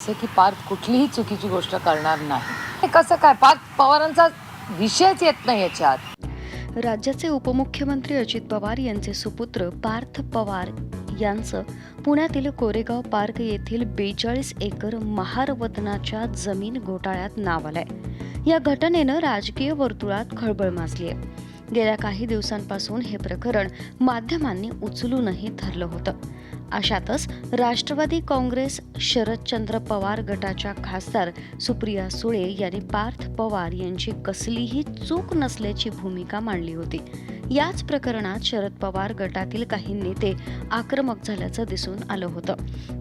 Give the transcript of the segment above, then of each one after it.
असं की पार्थ कुठलीही चुकीची गोष्ट करणार नाही. हे कसं काय? पार्थ पवारांचा विषयच येत नाही याच्यात. राज्याचे उपमुख्यमंत्री अजित पवार यांचे सुपुत्र पार्थ पवार यांचं पुण्यातील कोरेगाव पार्क येथील बेचाळीस एकर महारवतनाच्या जमीन घोटाळ्यात नाव आलंय. या घटनेनं राजकीय वर्तुळात खळबळ माजली आहे गेल्या काही दिवसांपासून हे प्रकरण माध्यमांनी उचलूनही धरलं होतं. अशातच राष्ट्रवादी काँग्रेस शरदचंद्र पवार गटाच्या खासदार सुप्रिया सुळे यांनी पार्थ पवार यांची कसलीही चूक नसल्याची भूमिका मांडली होती. याच प्रकरणात शरद पवार गटातील काही नेते आक्रमक झाल्याचं दिसून आलं होतं.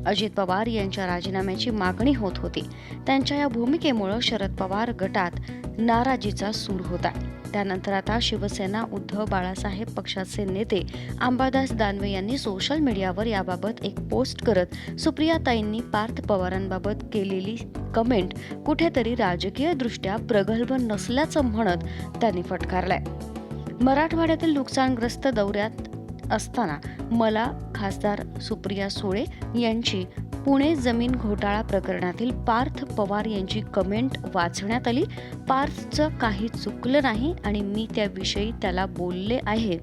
अजित पवार यांच्या राजीनाम्याची मागणी होत होती. त्यांच्या या भूमिकेमुळं शरद पवार गटात नाराजीचा सूर होता. त्यानंतर आता शिवसेना उद्धव बाळासाहेब पक्षाचे नेते अंबादास दानवे यांनी सोशल मीडियावर याबाबत एक पोस्ट करत सुप्रियाताईंनी पार्थ पवारांबाबत केलेली कमेंट कुठेतरी राजकीयदृष्ट्या प्रगल्भ नसल्याचं म्हणत त्यांनी फटकारलाय. मराठवाड्यातील नुकसानग्रस्त दौऱ्यात असताना मला खासदार सुप्रिया सुळे यांची पुणे जमीन घोटाळा प्रकरणातील पार्थ पवार यांची कमेंट वाचण्यात आली. पार्थचं काही चुकलं नाही आणि मी त्याविषयी त्याला बोलले आहे.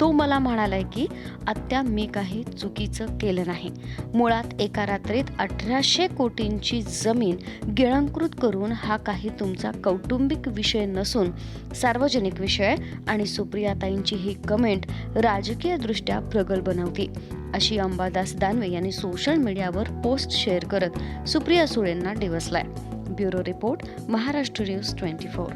तो मला म्हणालाय की आत्या मी काही चुकीचं केलं नाही. मुळात एका रात्रीत अठराशे कोटींची जमीन गिळंकृत करून हा काही तुमचा कौटुंबिक विषय नसून सार्वजनिक विषय आणि सुप्रियाताईंची ही कमेंट राजकीयदृष्ट्या प्रगल्भ नव्हती अशी अंबादास दानवे यांनी सोशल मीडियावर पोस्ट शेअर करत सुप्रिया सुळेंना डिवसलाय. Bureau report Maharashtra news twenty four.